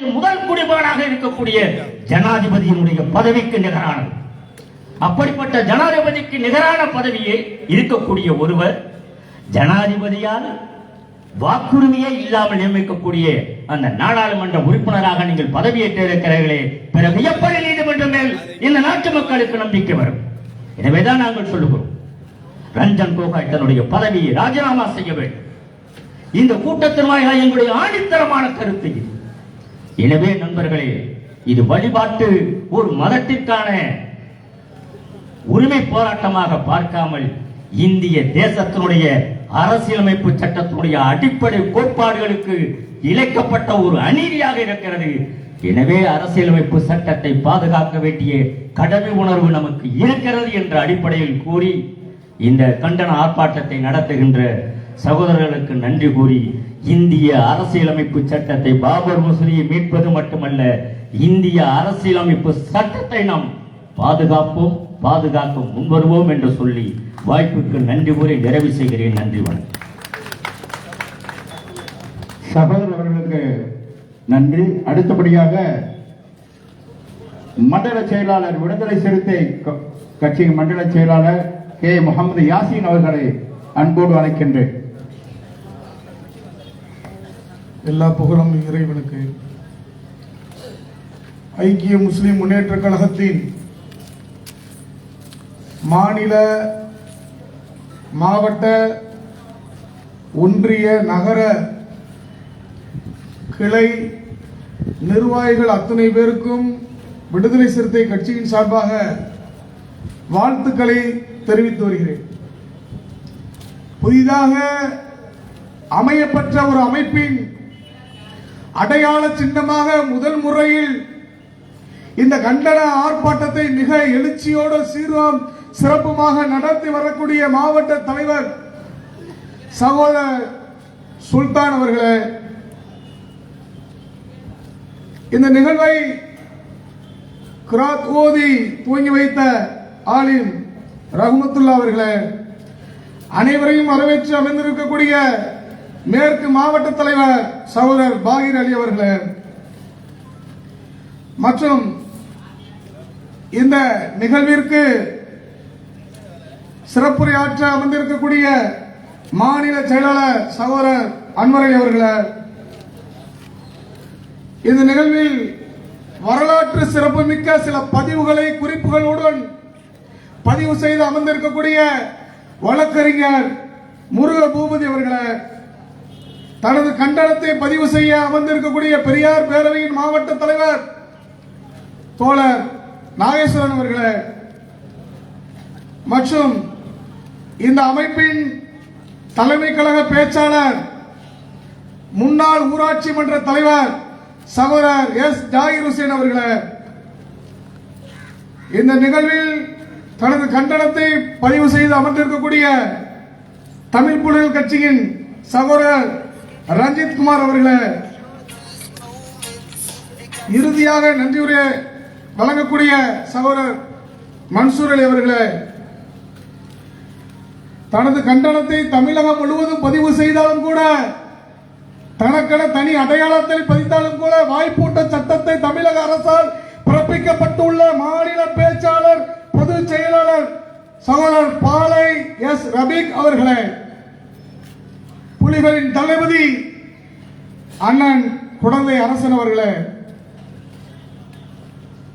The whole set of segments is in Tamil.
முதல் குடிமகனாக இருக்கக்கூடிய ஜனாதிபதியினுடைய பதவிக்கு நிகரானது அப்படிப்பட்ட ஜனாதிபதிக்கு நிகரான பதவியை இருக்கக்கூடிய ஒருவர் ஜனாதிபதியால் வாக்குரிமையே இல்லாமல் நியமிக்கக்கூடிய அந்த நாடாளுமன்ற உறுப்பினராக நீங்கள் பதவியேற்று இருக்கிறீர்களே பிறகு எப்படி நீதிமன்றம் மேல் இந்த நாட்டு மக்களுக்கு நம்பிக்கை வரும்? எனவேதான் நாங்கள் சொல்லுகிறோம். ரஞ்சன் கோகாய் தன்னுடைய பதவியை ராஜினாமா செய்ய வேண்டும். இந்த கூட்டத்தின் வாயிலாக எங்களுடைய ஆணித்தரமான கருத்து இது. எனவே நண்பர்களே இது வழிபாட்டு ஒரு மதத்திற்கான உரிமை போராட்டமாக பார்க்காமல் இந்திய தேசத்தினுடைய அரசியலமைப்பு சட்டத்தினுடைய அடிப்படை கோட்பாடுகளுக்கு இழைக்கப்பட்ட ஒரு அநீதியாக இருக்கிறது. எனவே அரசியலமைப்பு சட்டத்தை பாதுகாக்க வேண்டிய கடமை உணர்வு நமக்கு இருக்கிறது என்ற அடிப்படையில் கூறி இந்த கண்டன ஆர்ப்பாட்டத்தை நடத்துகின்ற சகோதரர்களுக்கு நன்றி கூறி இந்திய அரசியலமைப்பு சட்டத்தை பாபர் முஸ்லியை மீட்பது மட்டுமல்ல இந்திய அரசியலமைப்பு சட்டத்தை நாம் பாதுகாப்போம் பாதுகாக்க முன்வருவோம் என்று சொல்லி வாய்ப்புக்கு நன்றி கூறி நிறைவு செய்கிறேன். நன்றி வணக்கம். சகோதரர் அவர்களுக்கு நன்றி. அடுத்தபடியாக மண்டல செயலாளர் விடுதலை சிறுத்தை க- கட்சியின் மண்டல செயலாளர் கே. முகமது யாசின் அவர்களை அன்போடு அழைக்கின்றேன். எல்லா புகழும் இறைவனுக்கு. ஐக்கிய முஸ்லிம் முன்னேற்ற கழகத்தின் மாநில மாவட்ட ஒன்றிய நகர கிளை நிர்வாகிகள் அத்தனை பேருக்கும் விடுதலை சிறுத்தை கட்சியின் சார்பாக வாழ்த்துக்களை தெரிவித்து வருகிறேன். புதிதாக அமையப்பெற்ற ஒரு அமைப்பின் அடையாள சின்னமாக முதல் முறையில் இந்த கண்டன ஆர்ப்பாட்டத்தை மிக எழுச்சியோடு சீர்வம் சிறப்புமாக நடத்தி வரக்கூடிய மாவட்ட தலைவர் சகோதரர் சுல்தான் அவர்களே இந்த நிகழ்வை கிராத் ஓதி துவங்கி வைத்த ஆலிம் ரஹமத்துல்லா அவர்களே அனைவரையும் வரவேற்று அமைந்திருக்கக்கூடிய மேற்கு மாவட்ட தலைவர் சகோதரர் பாகிர் அலி அவர்களே மற்றும் இந்த நிகழ்விற்கு சிறப்புரையாற்ற அமர்ந்திருக்கக்கூடிய மாநில செயலாளர் சகோதரர் அன்வரை அவர்களே இந்த நிகழ்வில் வரலாற்று சிறப்புமிக்க சில பதிவுகளை குறிப்புகளுடன் பதிவு செய்து அமர்ந்திருக்கக்கூடிய வழக்கறிஞர் முருக பூபதி அவர்களை தனது கண்டனத்தை பதிவு செய்ய அமர்ந்திருக்கக்கூடிய பெரியார் பேரவையின் மாவட்ட தலைவர் தோழர் நாகேஸ்வரன் அவர்களே. மற்றும் இந்த அமைப்பின் தலைமை கழக பேச்சாளர் முன்னாள் ஊராட்சி மன்ற தலைவர் சகோதரர் எஸ். ஜாகிர் ஹுசேன் அவர்களே. இந்த நிகழ்வில் தனது கண்டனத்தை பதிவு செய்து அமர்ந்திருக்கக்கூடிய தமிழ் புலிகள் கட்சியின் சகோதரர் ரஞ்சித் குமார் அவர்களே இறுதியாக நன்றியுரை வழங்கக்கூடிய சகோதரர் மன்சூர் அலி அவர்களே தனது கண்டனத்தை தமிழகம் முழுவதும் பதிவு செய்தாலும் கூட தனக்கென தனி அடையாளத்தை பதித்தாலும் கூட வாய்ப்பூட்ட சட்டத்தை தமிழக அரசால் பிறப்பிக்கப்பட்டுள்ள மாநில பேச்சாளர் பொதுச் செயலாளர் சகோதரர் பாலை எஸ் ரபீக் அவர்களே. புலிகளின் தளபதி அண்ணன் குடந்தை அரசன் அவர்களே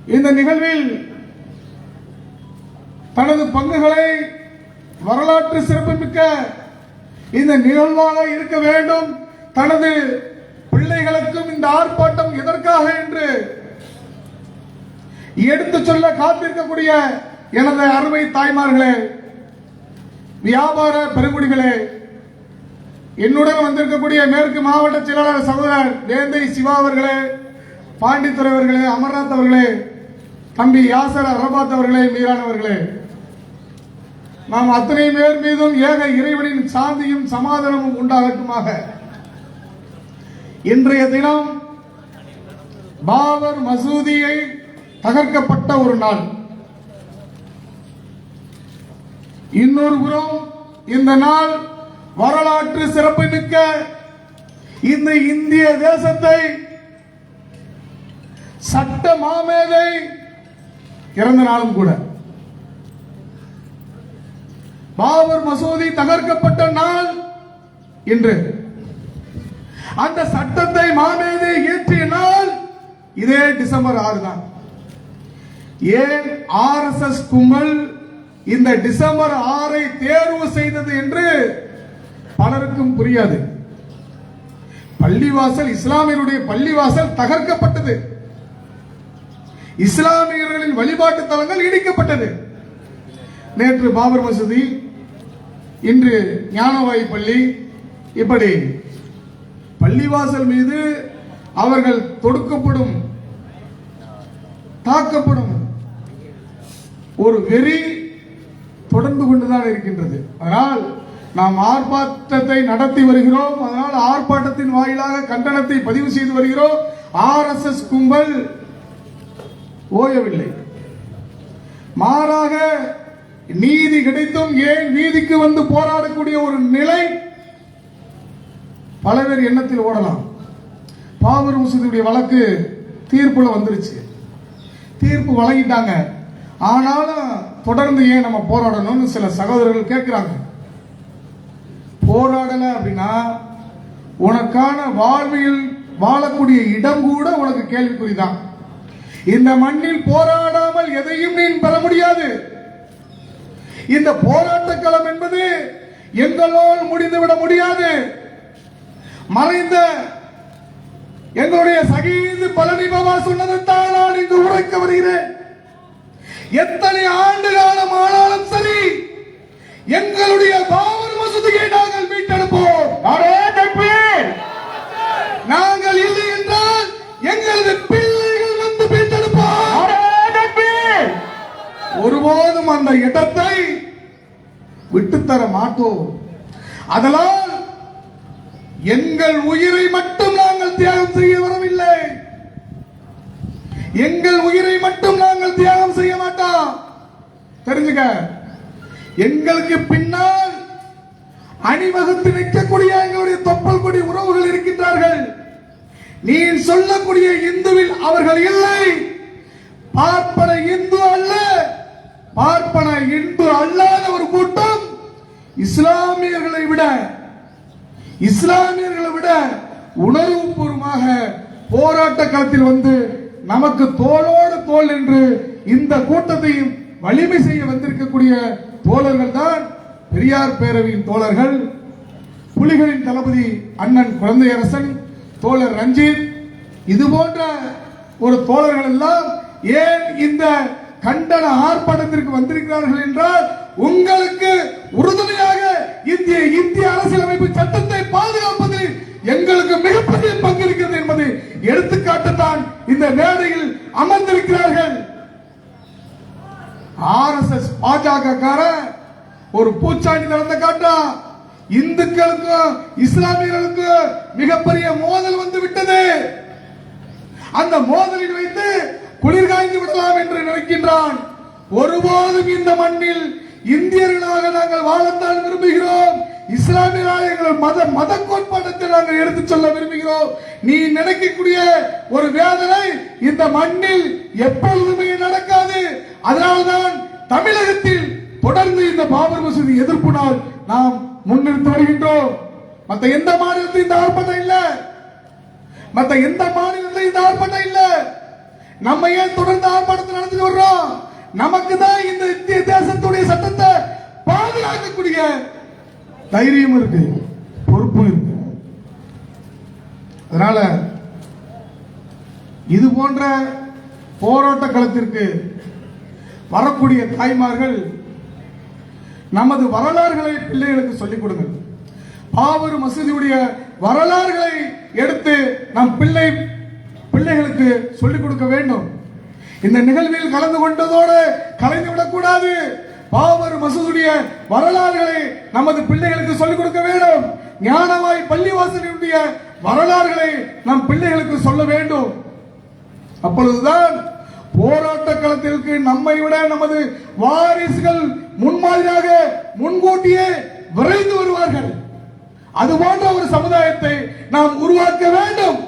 இந்த நிகழ்வில் தனது பங்குகளை வரலாற்று சிறப்புமிக்க இந்த நிகழ்வாக இருக்க வேண்டும். தனது பிள்ளைகளுக்கும் இந்த ஆர்ப்பாட்டம் எதற்காக என்று எடுத்து சொல்ல காத்திருக்கக்கூடிய எனது அருமை தாய்மார்களே வியாபார பெருங்குடிகளே என்னுடன் வந்திருக்கக்கூடிய மேற்கு மாவட்ட செயலாளர் சகோதரர் வேந்தை சிவா அவர்களே பாண்டித்துறை அவர்களே அமர்நாத் அவர்களே தம்பி யாசர் அரபாத் அவர்களே மீரானவர்களே நாம் அத்தனை பேர் மீதும் ஏக இறைவனின் சாந்தியும் சமாதானமும் உண்டாகட்டுமாக. இன்றைய தினம் பாபர் மசூதியை தகர்க்கப்பட்ட ஒரு நாள். இன்னொரு புறம் இந்த நாள் வரலாற்று சிறப்புமிக்க இந்த இந்திய தேசத்தை சட்ட மாமேதை இறந்த நாளும் கூட. பாபர் மசூதி தகர்க்கப்பட்ட நாள் இன்று. அந்த சட்டத்தை மாமேதை இயற்றிய நாள் இதே டிசம்பர் ஆறு தான். ஏன் ஆர் எஸ் எஸ் கும்பல் இந்த டிசம்பர் ஆறை தேர்வு செய்தது என்று பலருக்கும் புரியாது. பள்ளிவாசல் இஸ்லாமியருடைய பள்ளிவாசல் தகர்க்கப்பட்டது. இஸ்லாமியர்களின் வழிபாட்டு தலங்கள் இடிக்கப்பட்டது. நேற்று பாபர் மசூதி இன்று ஞானவாய் பள்ளி இப்படி பள்ளிவாசல் மீது அவர்கள் தொடுக்கப்படும் தாக்கப்படும் ஒரு வெறி தொடர்ந்து கொண்டுதான் இருக்கின்றது. அதனால் நாம் ஆர்ப்பாட்டத்தை நடத்தி வருகிறோம். அதனால் ஆர்ப்பாட்டத்தின் வாயிலாக கண்டனத்தை பதிவு செய்து வருகிறோம். ஆர்எஸ்எஸ் கும்பல் ஓயவில்லை. மாறாக நீதி கிடைத்தும் ஏன் வீதிக்கு வந்து போராடக்கூடிய ஒரு நிலை பல பேர் எண்ணத்தில் ஓடலாம். பாபர் மசூதியுடைய வழக்கு தீர்ப்புல வந்துருச்சு. தீர்ப்பு வழங்கிட்டாங்க. ஆனாலும் தொடர்ந்து ஏன் நம்ம போராடணும்னு சில சகோதரர்கள் கேட்கிறாங்க. போராடல அப்படின்னா உனக்கான வாழ்வியல் வாழக்கூடிய இடம் கூட உனக்கு கேள்விக்குறிதான். இந்த மண்ணில் போராடாமல் எதையும் நீ பெற முடியாது. இந்த போராட்ட களம் என்பது எங்களால் முடிந்துவிட முடியாது. மறைந்த எங்களுடைய சகீது பழனி பாபா சொன்னதைத்தான் நான் இங்கு உரைக்க வருகிறேன். எத்தனை ஆண்டு காலம் ஆனாலும் சரி எங்களுடைய பாவர் மசூதியை நாங்கள் மீட்டெடுப்போம். நாங்கள் இல்லை என்றால் எங்களது பிள்ளைகள் வந்து மீட்டெடுப்போம் ஒருபோதும் அந்த இடத்தை விட்டுத்தர மாட்டோம். அதனால் எங்கள் உயிரை மட்டும் நாங்கள் தியாகம் செய்ய வரவில்லை. எங்கள் உயிரை மட்டும் நாங்கள் தியாகம் செய்ய மாட்டோம். தெரிஞ்சுக்க. எங்களுக்கு பின்னால் அணிவகுத்து நிற்கக்கூடிய எங்களுடைய தொப்பல் கொடி உறவுகள் இருக்கின்றார்கள். நீ சொல்லக்கூடிய இந்துவில் அவர்கள் இல்லை. பார்ப்பன இந்து அல்ல பார்ப்பன இந்து அல்லாத ஒரு கூட்டம் இஸ்லாமியர்களை விட இஸ்லாமியர்களை விட உணர்வுபூர்வமாக போராட்ட களத்தில் வந்து நமக்கு தோளோடு தோல் என்று இந்த கூட்டத்தையும் வலிமை செய்ய வந்திருக்கக்கூடிய தோழர்கள் தான் பெரியார் பேரவையின் தோழர்கள் புலிகளின் தளபதி அண்ணன் குழந்தையரசன் தோழர் ரஞ்சித். இது போன்ற ஒரு தோழர்கள் எல்லாம் ஏன் இந்த கண்டன ஆர்ப்பாட்டத்திற்கு வந்திருக்கிறார்கள் என்றால் உங்களுக்கு உறுதுணையாக இந்திய இந்திய அரசியலமைப்பு சட்டத்தை பாதுகாப்பதில் எங்களுக்கு மிகப்பெரிய பங்கு இருக்கிறது என்பதை எடுத்துக்காட்டத்தான் இந்த மேடையில் அமர்ந்திருக்கிறார்கள். ஆர்எஸ்எஸ் பாஜக ஒரு பூச்சாண்டி நடந்த காட்டா. இந்துக்களுக்கும் இஸ்லாமியர்களுக்கும் மிகப்பெரிய மோதல் வந்து விட்டது. அந்த மோதலில் வைத்து குளிர் காய்ந்து விடலாம் என்று நினைக்கின்றான். ஒருபோதும் இந்த மண்ணில் இந்தியர்களாக நாங்கள் வாழத்தான் விரும்புகிறோம். இஸ்லாமியராக எங்கள் மத மத கோட்பாட்டத்தை நாங்கள் எடுத்துச் சொல்ல விரும்புகிறோம். நீ நினைக்கக்கூடிய ஒரு வேதனை இந்த மண்ணில் எப்பொழுதுமே நடக்காது. அதனால்தான் தமிழகத்தில் தொடர்ந்து இந்த பாபர் மசூதி எதிர்ப்பு நாள் நாம் முன்னிறுத்து வருகின்றோம். மத்த எந்த மாநிலத்திலும் இந்த ஆர்ப்பாட்டம் இல்ல. மத்த எந்த மாநிலத்திலும் இந்த ஆர்ப்பாட்டம் இல்ல. நம்ம ஏன் தொடர்ந்து ஆர்ப்பாட்டத்தை நடந்து வர்றோம்? நமக்கு தான் இந்த இந்திய தேசத்துடைய சட்டத்தை பாதுகாக்கக்கூடிய தைரியம் இருக்கு பொறுப்பும் இருக்கு. அதனால இது போன்ற போராட்ட களத்திற்கு வரக்கூடிய தாய்மார்கள் நமது வரலாறுகளை பிள்ளைகளுக்கு சொல்லிக் கொடுங்க பாபர் மசூதியுடைய வரலாறுகளை எடுத்து நம் பிள்ளை பிள்ளைகளுக்கு சொல்லிக் கொடுக்க வேண்டும். இந்த நிகழ்வில் கலந்து கொண்டதோடு கலைந்து விடக்கூடாது. பாவர் மசூதியுடைய வரலாறுகளை நமது பிள்ளைகளுக்கு சொல்லிக் கொடுக்க வேண்டும். ஞானவாய் பள்ளிவாசலினுடைய வரலாறுகளை நம் பிள்ளைகளுக்கு சொல்ல வேண்டும். அப்பொழுதுதான் போராட்ட களத்திற்கு நம்மை விட நமது வாரிசுகள் முன்மாதிரியாக முன்கூட்டியே விரைந்து வருவார்கள். அது போன்ற ஒரு சமுதாயத்தை நாம் உருவாக்க வேண்டும்.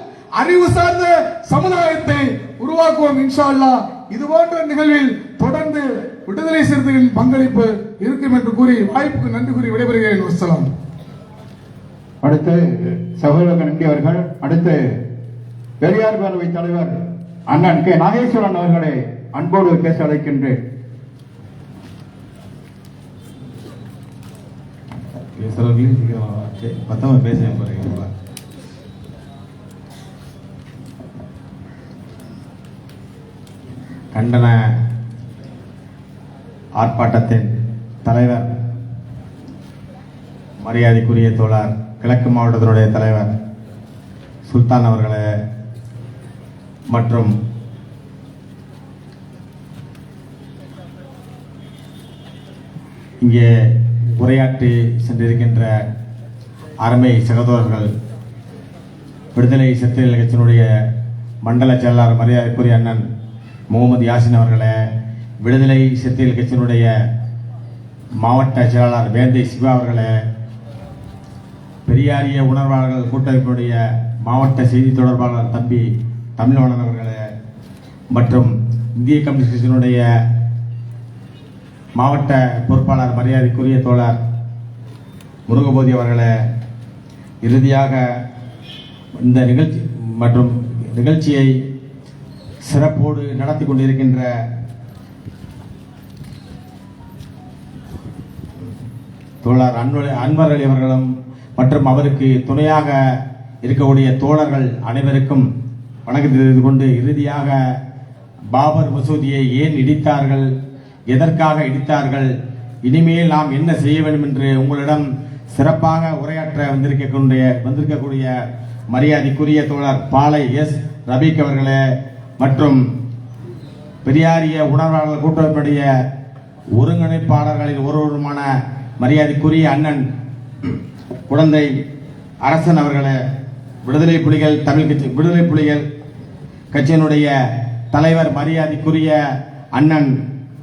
அறிவு சார்ந்த சமுதாயத்தை உருவாக்குவோம் இன்ஷா அல்லாஹ் இது போன்ற நிகழ்வில் தொடர்ந்து விடுதலை சிறுத்தைகளின் பங்களிப்பு இருக்கும் என்று கூறி வாய்ப்புக்கு நன்றி கூறி விடைபெறுகிறேன். வசலாம். அடுத்து சகோதரர் நன்றி அவர்கள் அடுத்து பெரியார் பேரவை தலைவர் அண்ணன் கே நாகேஸ்வரன் அவர்களை அன்போடு பேச அழைக்கின்றேன் பேசுறவங்களையும் சீக்கிரம் வா. பேச போறீங்களா கண்டன ஆர்ப்பாட்டத்தின் தலைவர் மரியாதைக்குரிய தோழர் கிழக்கு மாவட்டத்தினுடைய தலைவர் சுல்தான் அவர்களை மற்றும் இங்கே உரையாற்றி சென்றிருக்கின்ற அருமை சகோதரர்கள் விடுதலை சிறுத்தைகள் கட்சியினுடைய மண்டல செயலாளர் மரியாதைக்குரிய அண்ணன் முகமது யாசின் அவர்களே விடுதலை சிறுத்தைகள் கட்சியினுடைய மாவட்ட செயலாளர் வேந்தை சிவா அவர்களே பெரியாரிய உணர்வாளர்கள் கூட்டமைப்பினுடைய மாவட்ட செய்தி தொடர்பாளர் தம்பி தமிழ் அவர்களே மற்றும் இந்திய கம்யூனிஸ்டினுடைய மாவட்ட பொறுப்பாளர் மரியாதைக்குரிய தோழர் முருகபோதி அவர்களே இறுதியாக இந்த நிகழ்ச்சி மற்றும் நிகழ்ச்சியை சிறப்போடு நடத்தி கொண்டிருக்கின்ற தோழர் அன்வர் அன்வர் அவர்களும் மற்றும் அவருக்கு துணையாக இருக்கக்கூடிய தோழர்கள் அனைவருக்கும் வணக்கம் செய்து கொண்டு இறுதியாக பாபர் மசூதியை ஏன் இடித்தார்கள் எதற்காக இடித்தார்கள் இனிமேல் நாம் என்ன செய்ய வேண்டும் என்று உங்களிடம் சிறப்பாக உரையாற்ற வந்திருக்கக்கூடிய வந்திருக்கக்கூடிய மரியாதைக்குரிய தோழர் பாலை எஸ். ரபீக் அவர்களே மற்றும் பெரியாரிய உணர்வாளர் கூட்டமைப்புடைய ஒருங்கிணைப்பாளர்களின் ஒருவருமான மரியாதைக்குரிய அண்ணன் குழந்தை அரசன் அவர்களே விடுதலை புலிகள் தமிழ் கட்சி விடுதலை புலிகள் கட்சியினுடைய தலைவர் மரியாதைக்குரிய அண்ணன்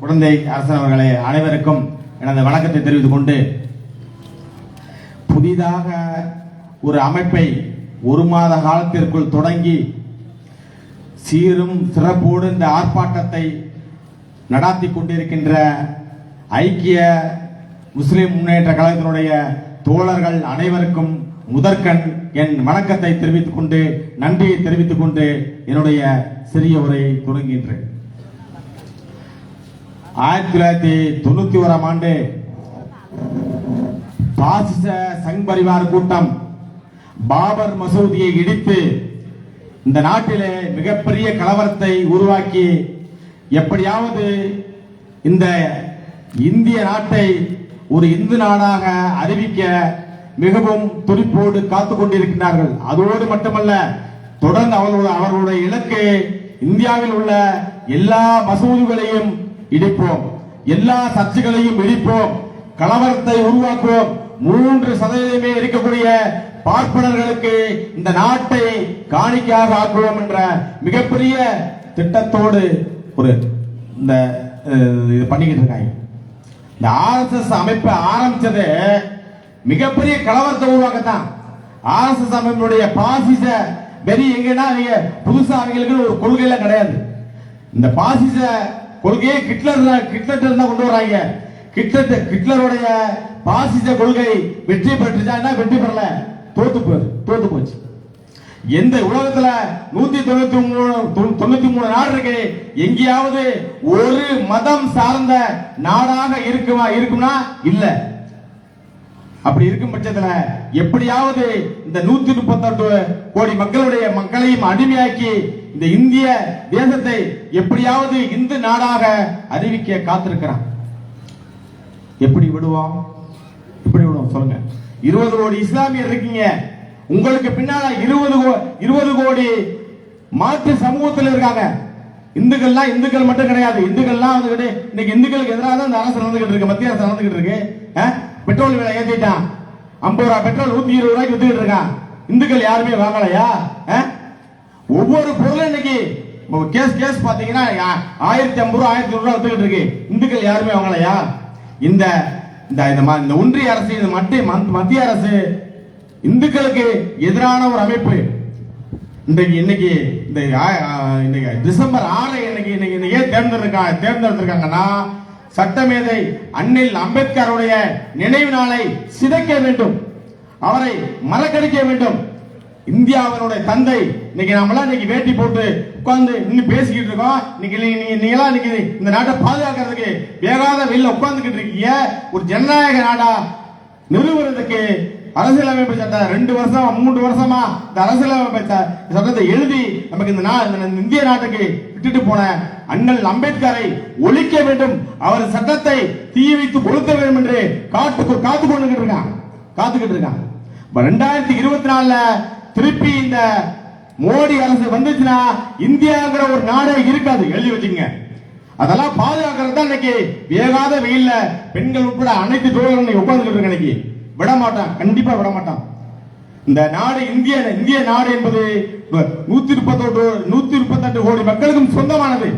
குழந்தை அரசன் அவர்களே அனைவருக்கும் எனது வணக்கத்தை தெரிவித்துக் கொண்டு புதிதாக ஒரு அமைப்பை ஒரு மாத காலத்திற்குள் தொடங்கி சீரும் சிறப்போடு இந்த ஆர்ப்பாட்டத்தை நடாத்தி கொண்டிருக்கின்ற ஐக்கிய முஸ்லிம் முன்னேற்ற கழகத்தினுடைய தோழர்கள் அனைவருக்கும் முதற்கண் என் வணக்கத்தை தெரிவித்துக் கொண்டு நன்றியை தெரிவித்துக் கொண்டு என்னுடைய சிறிய உரையை தொடங்குகின்றேன். ஆயிரத்தி தொள்ளாயிரத்தி தொண்ணூத்தி ஓராம் ஆண்டு பாசிச சங் பரிவார் கூட்டம் பாபர் மசூதியை இடித்து இந்த நாட்டிலே மிகப்பெரிய கலவரத்தை உருவாக்கி எப்படியாவது இந்த இந்திய நாட்டை ஒரு இந்து நாடாக அறிவிக்க மிகவும் துடிப்போடு காத்துக் கொண்டிருக்கிறார்கள். அதோடு மட்டுமல்ல தொடர்ந்து அவர்களுடைய அவர்களுடைய இலக்கு இந்தியாவில் உள்ள எல்லா மசூதிகளையும் இடிப்போம். எல்லா சர்ச்சுகளையும் இடிப்போம். கலவரத்தை உருவாக்குவோம். மூன்று சதவீதமே இருக்கக்கூடிய பார்ப்பனர்களுக்கு இந்த நாட்டை காணிக்கையாக ஆக்குவோம் என்ற மிகப்பெரிய திட்டத்தோடு ஒரு இந்த இது பண்ணிக்கிட்டு இருக்காங்க. இந்த ஆர்எஸ்எஸ் அமைப்பை ஆரம்பிச்சது மிகப்பெரிய கலவரத்தை உருவாக்கத்தான். ஆர்எஸ்எஸ் அமைப்பினுடைய பாசிச வெறி எங்கன்னா அவங்க புதுசா அவங்களுக்கு ஒரு கொள்கையில கிடையாது. இந்த பாசிச கொள்கையை ஹிட்லர் ஹிட்லர் தான் கொண்டு வராங்க ஹிட்லர் ஹிட்லருடைய பாசிச கொள்கை வெற்றி பெற்றுச்சா என்ன வெற்றி பெறல? தோத்து போ தோத்து போச்சு. எந்த உலகத்துல நூத்தி தொண்ணூத்தி மூணு தொண்ணூ- தொண்ணூத்தி மூணு நாடு இருக்கு. எங்கேயாவது ஒரு மதம் சார்ந்த நாடாக இருக்குமா இருக்கும்னா இல்லை. அப்படி இருக்கும் பட்சத்துல எப்படியாவது இந்த நூத்தி முப்பத்தெட்டு கோடி மக்களுடைய மக்களையும் அடிமையாக்கி இந்த இந்திய தேசத்தை எப்படியாவது இந்து நாடாக அறிவிக்க காத்திருக்கிறான். எப்படி விடுவோம்? எப்படி விடுவோம்? சொல்லுங்க. இருபது கோடி இஸ்லாமியர் இருக்கீங்க. உங்களுக்கு பின்னால இருபது இருபது கோடி மாற்று சமூகத்தில் இருக்காங்க. இந்துக்கள்லாம் இந்துக்கள் மட்டும் கிடையாது. இந்துக்கள்லாம் வந்துகிட்டு இன்னைக்கு இந்துக்களுக்கு எதிராக தான் இந்த அரசு நடந்துகிட்டு இருக்கு. மத்திய அரசு நடந்துகிட்டு இருக்கு. ஆ? பெட்ரோல் விலை ஏத்திட்டான் ஐம்பது ரூபா பெட்ரோல் நூத்தி இருபது ரூபாய்க்கு வித்துக்கிட்டு இருக்கான் இந்துக்கள் யாருமே வாங்கலையா? ஆ? ஒவ்வொரு பொருளும் இன்னைக்கு கேஸ் கேஸ் பாத்தீங்கன்னா ஆயிரத்தி ஐம்பது ரூபா ஆயிரத்தி ரூபாய் வித்துக்கிட்டு இருக்கு. இந்துக்கள் யாருமே வாங்கலையா? இந்த இந்த இந்த இந்த ஒன்றிய அரசு இந்த மத்திய மத்திய அரசு இந்துக்களுக்கு எதிரான ஒரு அமைப்பு. இன்றைக்கு இன்னைக்கு இந்த இன்னைக்கு டிசம்பர் ஆறை இன்னைக்கு இன்னைக்கு இன்னைக்கு ஏன் தேர்ந்தெடுக்கா தேர்ந்தெடுத்திருக்காங்கன்னா சட்டமேதை அன்னில் அம்பேத்கருடைய நினைவு நாளை சிதைக்க வேண்டும். அவரை மறக்கடிக்க வேண்டும். இந்தியாவினுடைய தந்தை இன்னைக்கு நம்மளாம் இன்னைக்கு வேட்டி போட்டு உட்கார்ந்து இன்னும் பேசிக்கிட்டு இருக்கோம். இன்னைக்கு நீ- நீ- நீங்களாம் இன்னைக்கு இந்த நாட்டை பாதுகாக்கிறதுக்கு வேகாத வெளியில உட்கார்ந்துக்கிட்டு இருக்கீங்க. ஒரு ஜனநாயக நாடா நிறுவுறதுக்கு அரசியலமைப்பு சட்டம் ரெண்டு வருஷம் மூன்று வருஷமா இந்த அரசியலமைப்பு சட்டத்தை எழுதி நமக்கு இந்த நா- இந்திய நாட்டுக்கு விட்டுட்டு போன அண்ணல் அம்பேத்கரை ஒழிக்க வேண்டும். அவர் சட்டத்தை தீ வைத்து கொளுத்த வேண்டும் என்று காத்து காத்து கொண்டுகிட்டு இருக்கான். காத்துக்கிட்டு இருக்கான். ரெண்டாயிரத்தி இருபத்தி நாலுல திருப்பி இந்த மோடி அரசு வந்துச்சுன்னா இந்தியாங்கிற ஒரு நாடே இருக்காது. எழுதி வச்சுங்க அதெல்லாம் பாதுகாக்கிறது தான் இன்னைக்கு வேகாத வெயில்ல பெண்கள் உட்பட அனைத்து தோழர்கள் உட்கார்ந்துட்டு இருக்க இன்னைக்கு. விட மாட்டான் கண்டிப்பா விட மாட்டான் இந்த நாடு இந்திய இந்திய நாடு என்பது நூத்தி முப்பத்தொன்று நூத்தி முப்பத்தெட்டு கோடி மக்களுக்கும் சொந்தமானது.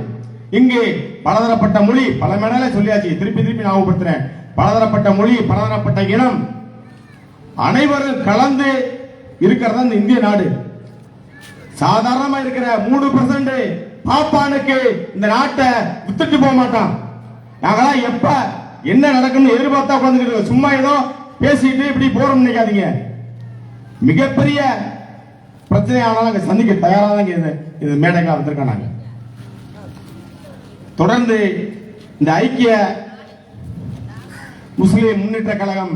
இங்கே பலதரப்பட்ட மொழி பல மேடல சொல்லியாச்சு. திருப்பி திருப்பி ஞாபகப்படுத்துறேன் பலதரப்பட்ட மொழி பலதரப்பட்ட இனம். அனைவரும் கலந்து இருக்கிறது இந்த இந்திய நாடு. சாதாரணமா இருக்கிற மூணு பர்சன்ட் பாப்பானுக்கு இந்த நாட்டை வித்துட்டு போக மாட்டான். நாங்களாம் எப்ப என்ன நடக்கும்னு எதிர்பார்த்தா உட்காந்துக்கிட்டு சும்மா ஏதோ பேசிட்டு இப்படி போறோம் நினைக்காதீங்க. மிகப்பெரிய பிரச்சனை ஆனாலும் நாங்க சந்திக்க தயாராக தான் இது இது மேடைக்கு வந்திருக்கோம் நாங்கள் தொடர்ந்து இந்த ஐக்கிய முஸ்லிம் முன்னேற்ற கழகம்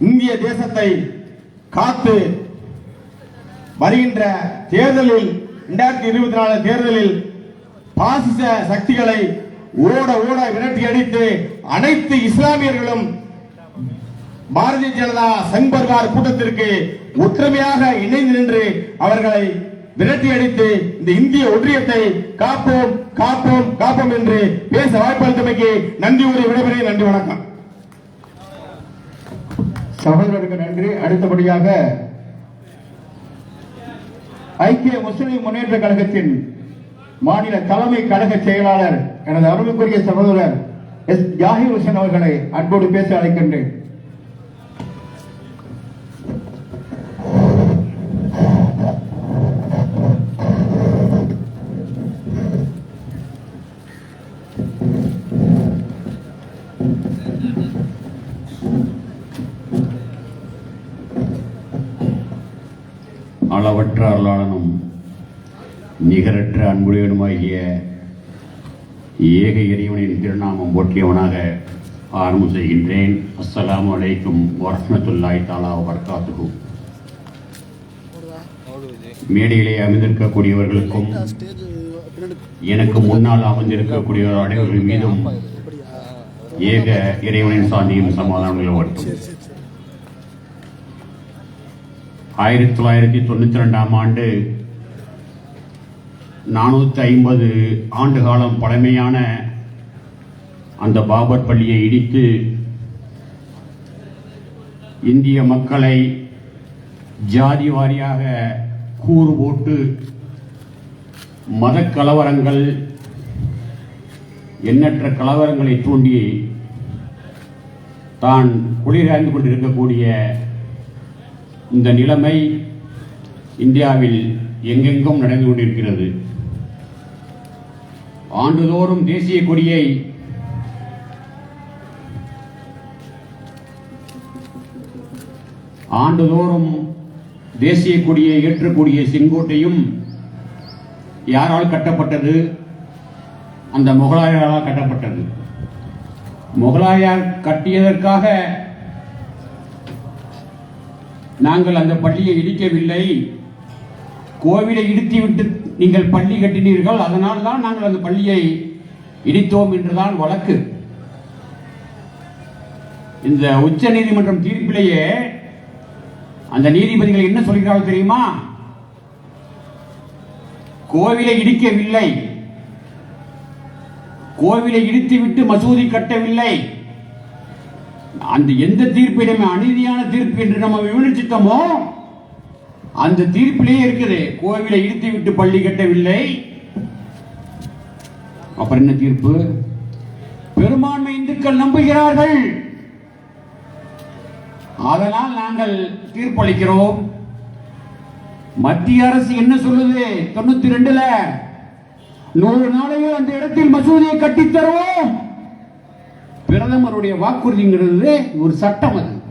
இந்திய தேசத்தை காத்து வருகின்ற தேர்தலில் இரண்டாயிரத்தி இருபத்தி நாலு தேர்தலில் பாசிச சக்திகளை ஓட ஓட விரட்டி அடித்து அனைத்து இஸ்லாமியர்களும் பாரதிய ஜனதா சங் பரிவார் கூட்டத்திற்கு ஒற்றுமையாக இணைந்து நின்று அவர்களை விரட்டி அடித்து இந்த இந்திய ஒன்றியத்தை காப்போம் காப்போம் காப்போம் என்று பேச வாய்ப்பளித்தமைக்கு நன்றி கூறி விடைபெறுகிறேன் நன்றி வணக்கம். சகோதரருக்கு நன்றி. அடுத்தபடியாக ஐக்கிய முஸ்லிம் முன்னேற்ற கழகத்தின் மாநில தலைமை கழக செயலாளர் எனது அருளுக்குரிய சகோதரர் எஸ் ஜாகிர் ஹுசன் அவர்களை அன்போடு பேச அழைக்கின்றேன். அளவற்ற அருளாளனும் நிகரற்ற அன்புடையனுமாகிய ஏக இறைவனின் திருநாமம் போற்றியவனாக ஆரம்பம் செய்கின்றேன். அஸ்ஸலாமு அலைக்கும் வரமத்துல்லாய் தாலா வபரகாத்துஹு. மேடையிலே அமைந்திருக்கக்கூடியவர்களுக்கும் எனக்கு முன்னால் அமைந்திருக்கக்கூடிய அனைவர்கள் மீதும் ஏக இறைவனின் சாந்தியும் சமாதானங்களும் வரட்டும் ஆயிரத்தி தொள்ளாயிரத்தி தொண்ணூத்தி ரெண்டாம் ஆண்டு நானூத்தி ஐம்பது ஆண்டு காலம் பழமையான அந்த பாபர் பள்ளியை இடித்து இந்திய மக்களை ஜாதி வாரியாக கூறு போட்டு மத கலவரங்கள் எண்ணற்ற கலவரங்களை தூண்டி தான் குளிராய்ந்து கொண்டிருக்கக்கூடிய இந்த நிலைமை இந்தியாவில் எங்கெங்கும் நடந்து கொண்டிருக்கிறது. ஆண்டுதோறும் தேசிய கொடியை ஆண்டுதோறும் தேசிய கொடியை ஏற்றக்கூடிய செங்கோட்டையும் யாரால் கட்டப்பட்டது? அந்த முகலாயர்களால் கட்டப்பட்டது. முகலாயர் கட்டியதற்காக நாங்கள் அந்த பள்ளியை இடிக்கவில்லை. கோவிலை இடித்து விட்டு நீங்கள் பள்ளி கட்டினீர்கள் அதனால் தான் நாங்கள் அந்த பள்ளியை இடித்தோம் என்றுதான் வழக்கு. இந்த உச்ச நீதிமன்றம் தீர்ப்பிலேயே அந்த நீதிபதிகள் என்ன சொல்கிறார்கள் தெரியுமா? கோவிலை இடிக்கவில்லை. கோவிலை இடித்துவிட்டு மசூதி கட்டவில்லை. அந்த எந்த தீர்ப்பினுமே அநீதியான தீர்ப்பு என்று நம்ம விமர்சித்தோமோ அந்த தீர்ப்பிலேயே இருக்குது. கோவிலை இழுத்து விட்டு பள்ளி கட்டவில்லை. அப்புறம் என்ன தீர்ப்பு? பெரும்பான்மை இந்துக்கள் நம்புகிறார்கள். அதனால் நாங்கள் தீர்ப்பளிக்கிறோம். மத்திய அரசு என்ன சொல்லுது? தொண்ணூத்தி ரெண்டுல நூறு நாளையில் அந்த இடத்தில் மசூதியை கட்டித்தருவோம். பிரதமருடைய வாக்குறுதிங்கிறது ஒரு சட்டம் அது.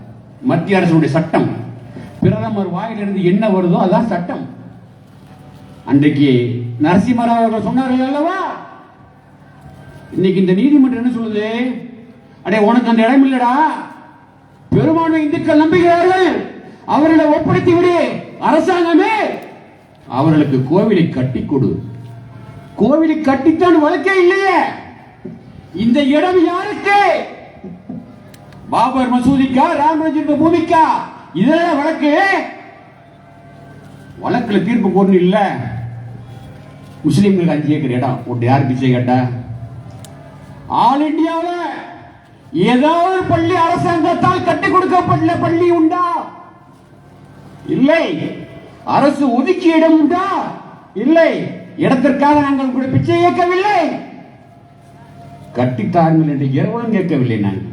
மத்திய அரசுடைய சட்டம். பிரதமர் வாயிலிருந்து என்ன வருதோ அதான் சட்டம். அன்றைக்கு நரசிம்மராவ் அவர்கள் சொன்னார்கள் அல்லவா? இன்னைக்கு இந்த நீதிமன்றம் என்ன சொல்லுது? அடே உனக்கு அந்த இடம் இல்லடா. பெரும்பான்மை இந்துக்கள் நம்புகிறார்கள். அவர்களை ஒப்படைத்து விடு. அரசாங்கமே. அவர்களுக்கு கோவிலை கட்டி கொடு. கோவிலை கட்டித்தான் வழக்கே இல்லையே. இந்த இடம் யாருக்கு? பாபர் மசூதிக்கா ராமராஜன் பூமிக்கா? இதெல்லாம் வழக்கு? வழக்குல தீர்ப்பு போடணும் இல்ல. முஸ்லீம்களுக்கு அஞ்சு ஏக்கர் இடம். ஒன்று யார் பிச்சை கேட்டா? ஆல் இந்தியாவில் ஏதாவது பள்ளி அரசாங்கத்தால் கட்டி கொடுக்கப்பட்ட பள்ளி உண்டா? இல்லை. அரசு ஒதுக்கிய இடம் உண்டா? இல்லை. இடத்திற்காக நாங்கள் கூட பிச்சை கேட்கவில்லை கட்டித்தாருங்கள் என்று எவரும் கேட்கவில்லை நாங்கள்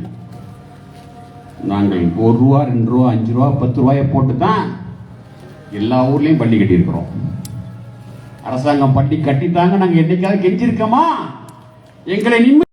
நாங்கள் ஒரு ரூபா ரெண்டு ரூபா அஞ்சு ரூபா பத்து ரூபாயை போட்டு தான் எல்லா ஊர்லேயும் பள்ளி கட்டியிருக்கிறோம். அரசாங்கம் பள்ளி கட்டித்தாங்க நாங்கள் என்னைக்காவது கெஞ்சிருக்கோமா எங்களை நிம்மதி